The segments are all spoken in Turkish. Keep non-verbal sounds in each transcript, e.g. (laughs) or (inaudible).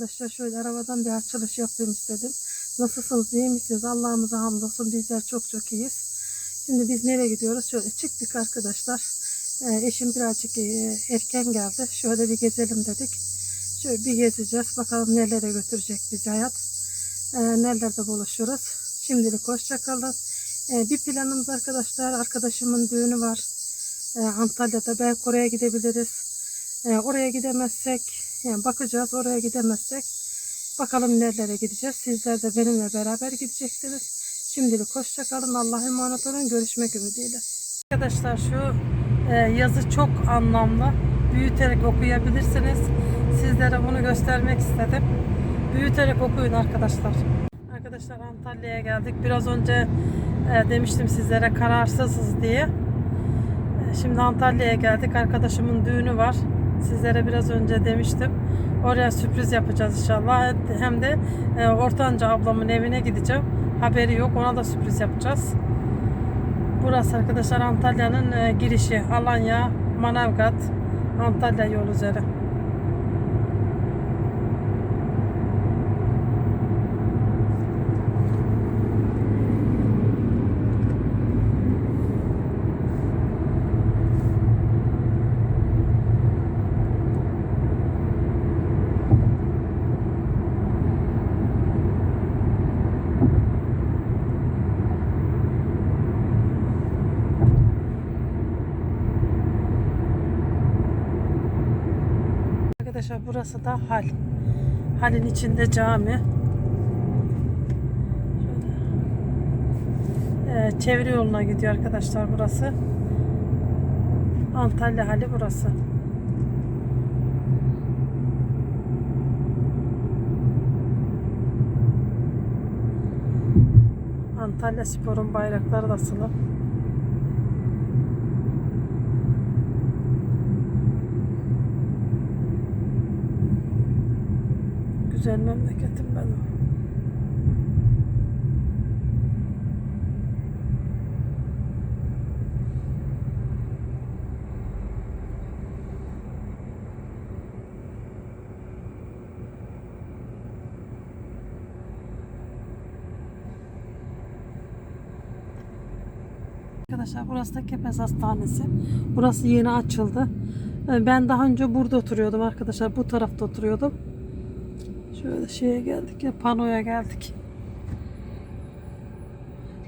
Arkadaşlar şöyle arabadan bir açılış yapayım istedim. Nasılsınız, iyi misiniz? Allah'ımıza hamdolsun bizler çok çok iyiyiz. Şimdi biz nereye gidiyoruz? Şöyle çıktık arkadaşlar. Ee, eşim birazcık e, erken geldi. Şöyle bir gezelim dedik. Şöyle bir gezeceğiz. Bakalım nerelere götürecek bizi hayat. Ee, nerelerde buluşuruz. Şimdilik hoşça kalın. Ee, bir planımız arkadaşlar. Arkadaşımın düğünü var. Ee, Antalya'da. Belki oraya gidebiliriz. Ee, oraya gidemezsek yani bakacağız oraya gidemezsek bakalım nerelere gideceğiz. Sizler de benimle beraber gideceksiniz. Şimdilik hoşça kalın. Allah'a emanet olun. Görüşmek ümidiyle. Arkadaşlar şu e, yazı çok anlamlı. Büyüterek okuyabilirsiniz. Sizlere bunu göstermek istedim. Büyüterek okuyun arkadaşlar. Arkadaşlar Antalya'ya geldik. Biraz önce e, demiştim sizlere kararsızız diye. E, Şimdi Antalya'ya geldik. Arkadaşımın düğünü var. Sizlere biraz önce demiştim. Oraya sürpriz yapacağız inşallah. Hem de e, Ortanca ablamın evine gideceğim. Haberi yok. Ona da sürpriz yapacağız. Burası arkadaşlar Antalya'nın e, girişi. Alanya, Manavgat, Antalya yol üzeri. Arkadaşlar burası da hal. Halin içinde cami. Şöyle. Ee, çevre yoluna gidiyor arkadaşlar burası. Antalya hali burası. Antalya Spor'un bayrakları da asılı. Güzel memleketim benim. Arkadaşlar burası da Kepez Hastanesi. Burası yeni açıldı. Ee, Ben daha önce burada oturuyordum arkadaşlar. Bu tarafta oturuyordum. Şöyle şeye geldik ya panoya geldik.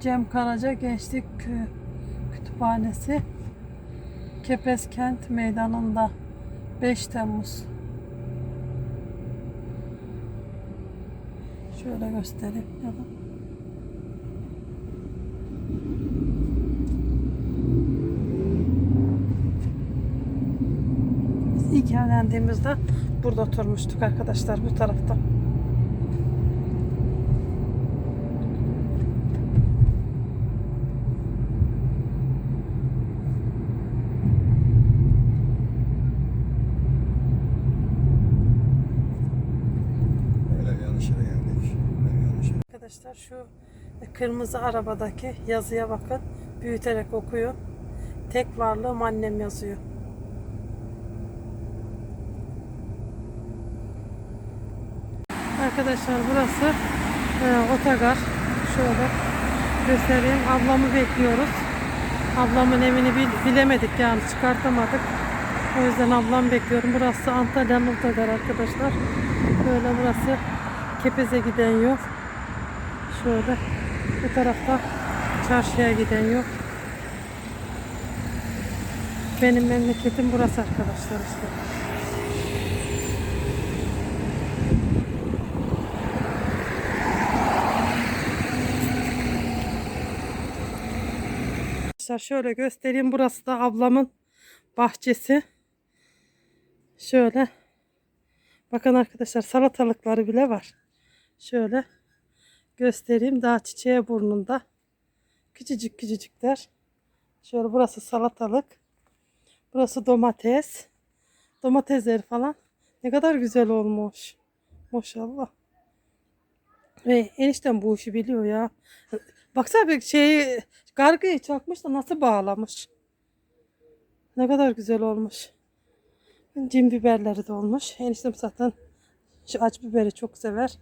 Cem Karaca Gençlik Kü- Kütüphanesi Kepez Kent Meydanı'nda 5 Temmuz. Şöyle göstereyim ya da. Biz ilk evlendiğimizde burada oturmuştuk arkadaşlar bu tarafta. Arkadaşlar şu kırmızı arabadaki yazıya bakın. Büyüterek okuyor. Tek varlığım annem yazıyor. Arkadaşlar burası e, otogar. Şöyle göstereyim. Ablamı bekliyoruz. Ablamın evini bil- bilemedik yani çıkartamadık. O yüzden ablam bekliyorum. Burası Antalya'nın otogar arkadaşlar. Böyle burası Kepez'e giden yol. Şöyle bu tarafta çarşıya giden yol. Benim memleketim burası arkadaşlar işte. Arkadaşlar şöyle göstereyim. Burası da ablamın bahçesi. Şöyle. Bakın arkadaşlar salatalıkları bile var. Şöyle göstereyim. Daha çiçeğe burnunda. Küçücük küçücükler. Şöyle burası salatalık. Burası domates. Domatesler falan. Ne kadar güzel olmuş. Maşallah. Ve enişten bu işi biliyor ya. Baksana bir şeyi gargıyı çakmış da nasıl bağlamış. Ne kadar güzel olmuş. Cin biberleri de olmuş. Eniştem zaten Şu acı biberi çok sever.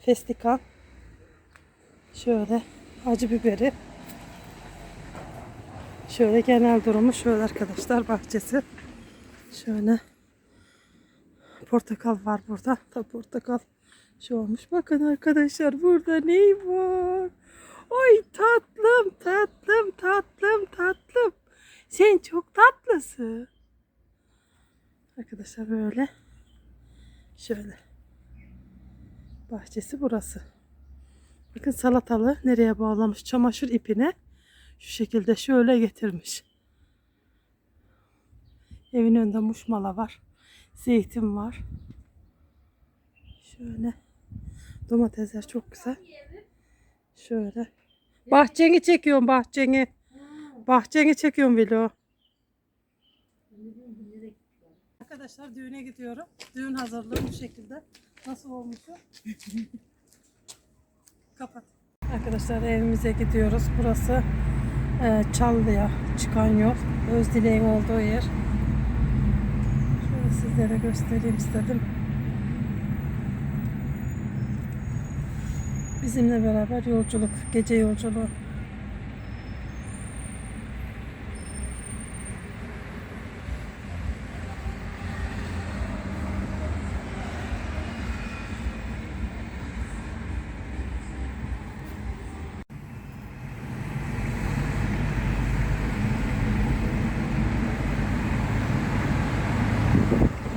Festikan. Şöyle acı biberi. Şöyle genel durumu şöyle arkadaşlar bahçesi. Şöyle portakal var burada. Da portakal şu olmuş. Bakın arkadaşlar burada ne var? Oy tatlım tatlım tatlım tatlım. Sen çok tatlısın. Arkadaşlar böyle. Şöyle. Bahçesi burası. Bakın salatalı nereye bağlamış çamaşır ipine. Şu şekilde şöyle getirmiş. Evin önünde muşmala var. Zeytin var. Şöyle. Domatesler çok güzel. Şöyle. Bahçeni çekiyorum bahçeni. Bahçeni çekiyorum vlog. Arkadaşlar düğüne gidiyorum. Düğün hazırlığı bu şekilde. Nasıl olmuş o? (laughs) Kapat. Arkadaşlar evimize gidiyoruz. Burası e, Çallı'ya çıkan yol. Özdileğin olduğu yer. Şöyle sizlere göstereyim istedim. Bizimle beraber yolculuk, gece yolculuğu.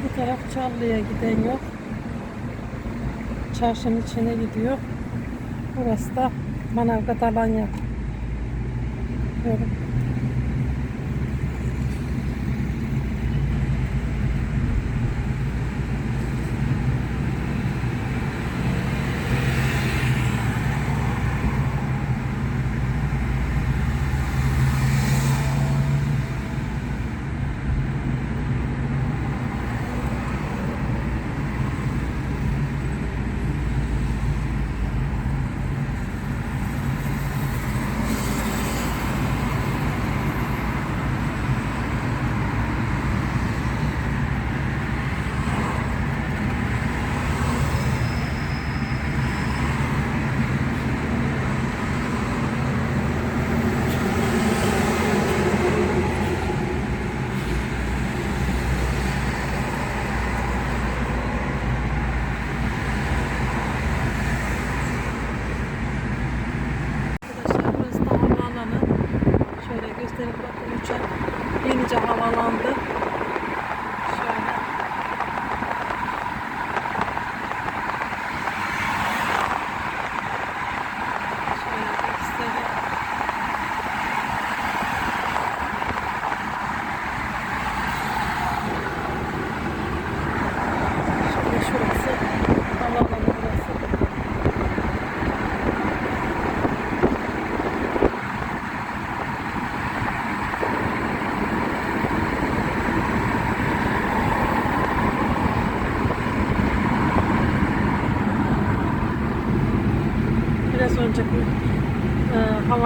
Bu taraf Çallı'ya giden yol. Çarşının içine gidiyor. Burası da Manavgat Alanya. Böyle.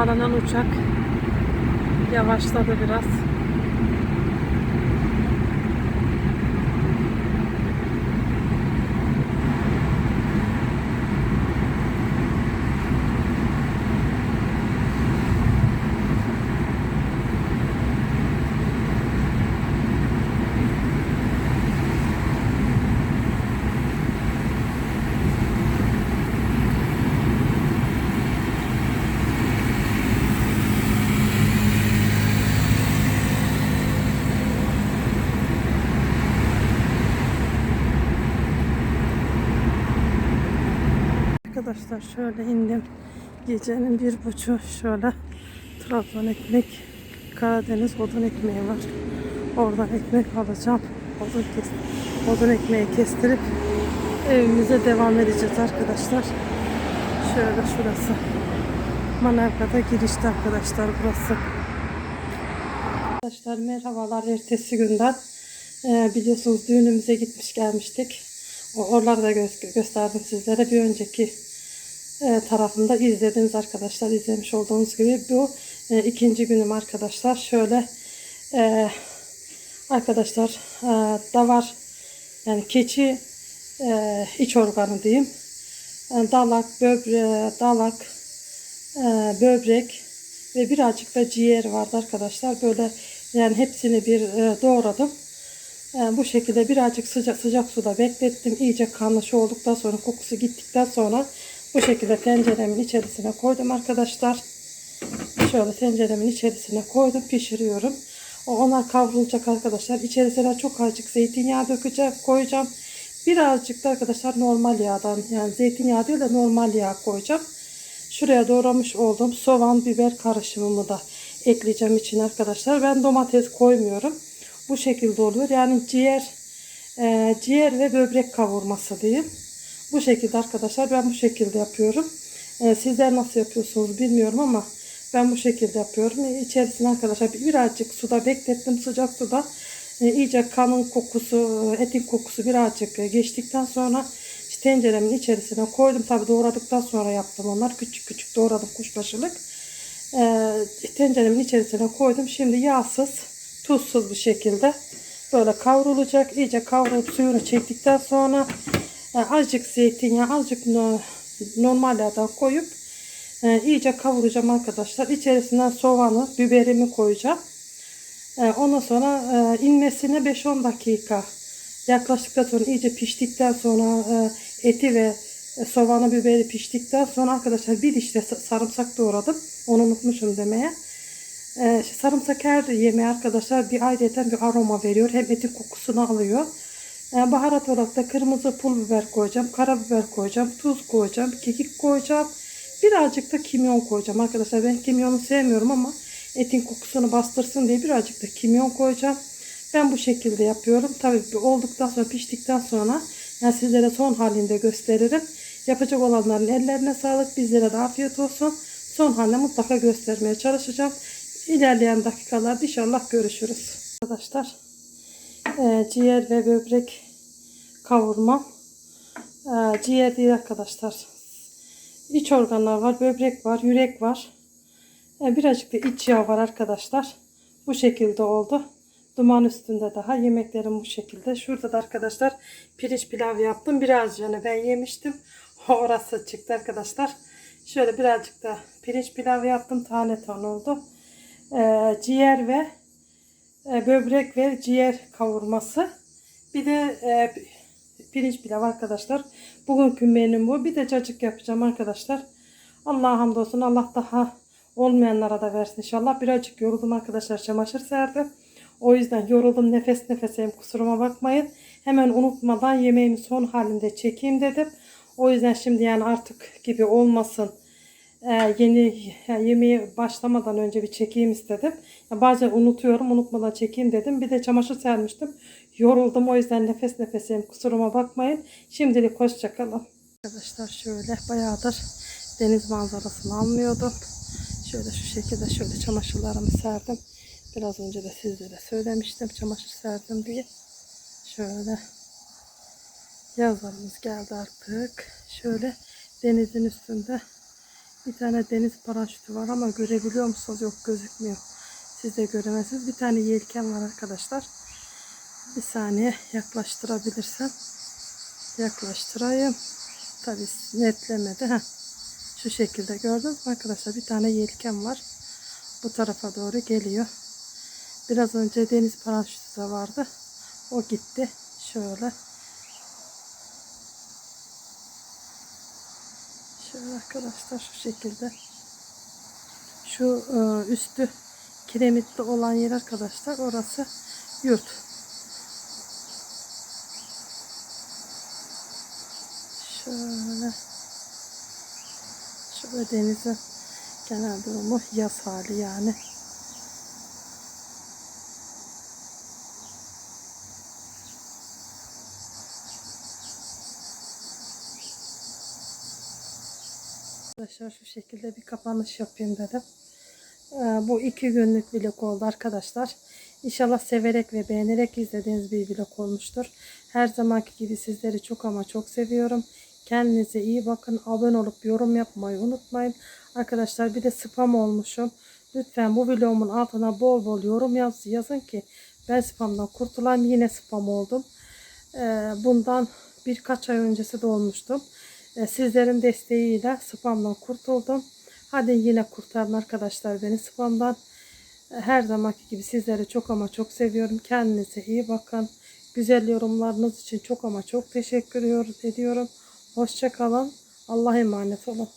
Havalanan uçak yavaşladı biraz. Arkadaşlar şöyle indim. Gecenin bir buçuğu şöyle Trabzon ekmek, Karadeniz odun ekmeği var. Oradan ekmek alacağım. Odun, kes, odun ekmeği kestirip evimize devam edeceğiz arkadaşlar. Şöyle şurası. Manavgat'a girişte arkadaşlar burası. Arkadaşlar merhabalar ertesi günden. Ee, biliyorsunuz düğünümüze gitmiş gelmiştik. O- Oraları da gö- gösterdim sizlere. Bir önceki tarafında izlediniz arkadaşlar. izlemiş olduğunuz gibi bu e, ikinci günüm arkadaşlar. Şöyle e, arkadaşlar e, davar yani keçi e, iç organı diyeyim. Yani dalak, böbre, dalak, e, böbrek ve birazcık da ciğer vardı arkadaşlar. Böyle yani hepsini bir e, doğradım. E, bu şekilde birazcık sıcak sıcak suda beklettim. İyice kanlışı olduktan sonra kokusu gittikten sonra bu şekilde tenceremin içerisine koydum arkadaşlar. Şöyle tenceremin içerisine koydum pişiriyorum. Onlar kavrulacak arkadaşlar. İçerisine çok azıcık zeytinyağı dökeceğim, koyacağım. Birazcık da arkadaşlar normal yağdan yani zeytinyağı değil de normal yağ koyacağım. Şuraya doğramış olduğum soğan biber karışımımı da ekleyeceğim için arkadaşlar. Ben domates koymuyorum. Bu şekilde oluyor. Yani ciğer e, ciğer ve böbrek kavurması diyeyim. Bu şekilde arkadaşlar ben bu şekilde yapıyorum. E, sizler nasıl yapıyorsunuz bilmiyorum ama ben bu şekilde yapıyorum. E, İçerisine arkadaşlar bir- birazcık suda beklettim sıcak suda. E, iyice kanın kokusu, e, etin kokusu birazcık e, geçtikten sonra işte tenceremin içerisine koydum. Tabi doğradıktan sonra yaptım onlar. Küçük küçük doğradım kuşbaşılık. E, tenceremin içerisine koydum. Şimdi yağsız, tuzsuz bir şekilde böyle kavrulacak. İyice kavrulup suyunu çektikten sonra e, azıcık zeytinyağı, azıcık no- normal yağdan koyup e, iyice kavuracağım arkadaşlar. İçerisine soğanı, biberimi koyacağım. E, ondan sonra e, inmesine 5-10 dakika yaklaştıktan sonra iyice piştikten sonra e, eti ve soğanı biberi piştikten sonra arkadaşlar bir diş de sa- sarımsak doğradım. Onu unutmuşum demeye. Sarımsak her yemeğe arkadaşlar bir ayrıyeten bir aroma veriyor. Hem etin kokusunu alıyor. E, baharat olarak da kırmızı pul biber koyacağım. Karabiber koyacağım. Tuz koyacağım. Kekik koyacağım. Birazcık da kimyon koyacağım arkadaşlar. Ben kimyonu sevmiyorum ama etin kokusunu bastırsın diye birazcık da kimyon koyacağım. Ben bu şekilde yapıyorum. Tabii olduktan sonra piştikten sonra yani sizlere son halinde gösteririm. Yapacak olanların ellerine sağlık. Bizlere de afiyet olsun. Son halini mutlaka göstermeye çalışacağım. İlerleyen dakikalarda inşallah görüşürüz. Arkadaşlar e, ciğer ve böbrek kavurma. E, ciğer değil arkadaşlar. İç organlar var, böbrek var, yürek var. E, birazcık da iç yağ var arkadaşlar. Bu şekilde oldu. Duman üstünde daha. Yemeklerim bu şekilde. Şurada da arkadaşlar pirinç pilav yaptım. Biraz ben yemiştim. (laughs) Orası çıktı arkadaşlar. Şöyle birazcık da pirinç pilav yaptım. Tane tane oldu. E, ciğer ve e, böbrek ve ciğer kavurması. Bir de e, pirinç pilav arkadaşlar. Bugünkü menüm bu. Bir de cacık yapacağım arkadaşlar. Allah'a hamdolsun. Allah daha olmayanlara da versin inşallah. Birazcık yoruldum arkadaşlar. Çamaşır serdim. O yüzden yoruldum. Nefes nefeseyim. Kusuruma bakmayın. Hemen unutmadan yemeğimi son halinde çekeyim dedim. O yüzden şimdi yani artık gibi olmasın. Ee, yeni yani yemeğe başlamadan önce bir çekeyim istedim. Bazen unutuyorum, unutmadan çekeyim dedim. Bir de çamaşır sermiştim. Yoruldum o yüzden nefes nefeseyim. Kusuruma bakmayın. Şimdilik hoşçakalın. Arkadaşlar şöyle bayağıdır deniz manzarasını almıyordum. Şöyle şu şekilde şöyle çamaşırlarımı serdim. Biraz önce de sizlere söylemiştim çamaşır serdim diye. Şöyle yazlarımız geldi artık. Şöyle denizin üstünde bir tane deniz paraşütü var ama görebiliyor musunuz? Yok gözükmüyor. Siz de göremezsiniz. Bir tane yelken var arkadaşlar. Bir saniye yaklaştırabilirsem yaklaştırayım. Tabi netlemedi. Heh. Şu şekilde gördünüz mü arkadaşlar? Bir tane yelken var. Bu tarafa doğru geliyor. Biraz önce deniz paraşütü de vardı. O gitti. Şöyle. Şöyle arkadaşlar şu şekilde. Şu e, üstü kiremitli olan yer arkadaşlar orası yurt. Şöyle. Şöyle denizin genel durumu yaz hali yani. Arkadaşlar şu şekilde bir kapanış yapayım dedim. Ee, bu iki günlük vlog oldu arkadaşlar. İnşallah severek ve beğenerek izlediğiniz bir vlog olmuştur. Her zamanki gibi sizleri çok ama çok seviyorum. Kendinize iyi bakın. Abone olup yorum yapmayı unutmayın. Arkadaşlar bir de spam olmuşum. Lütfen bu vlogumun altına bol bol yorum yaz, yazın ki ben spamdan kurtulayım. Yine spam oldum. Ee, bundan birkaç ay öncesi de olmuştum. E, sizlerin desteğiyle spamdan kurtuldum. Hadi yine kurtarın arkadaşlar beni spamdan. E, Her zamanki gibi sizleri çok ama çok seviyorum. Kendinize iyi bakın. Güzel yorumlarınız için çok ama çok teşekkür ediyorum. Hoşça kalın. Allah'a emanet olun.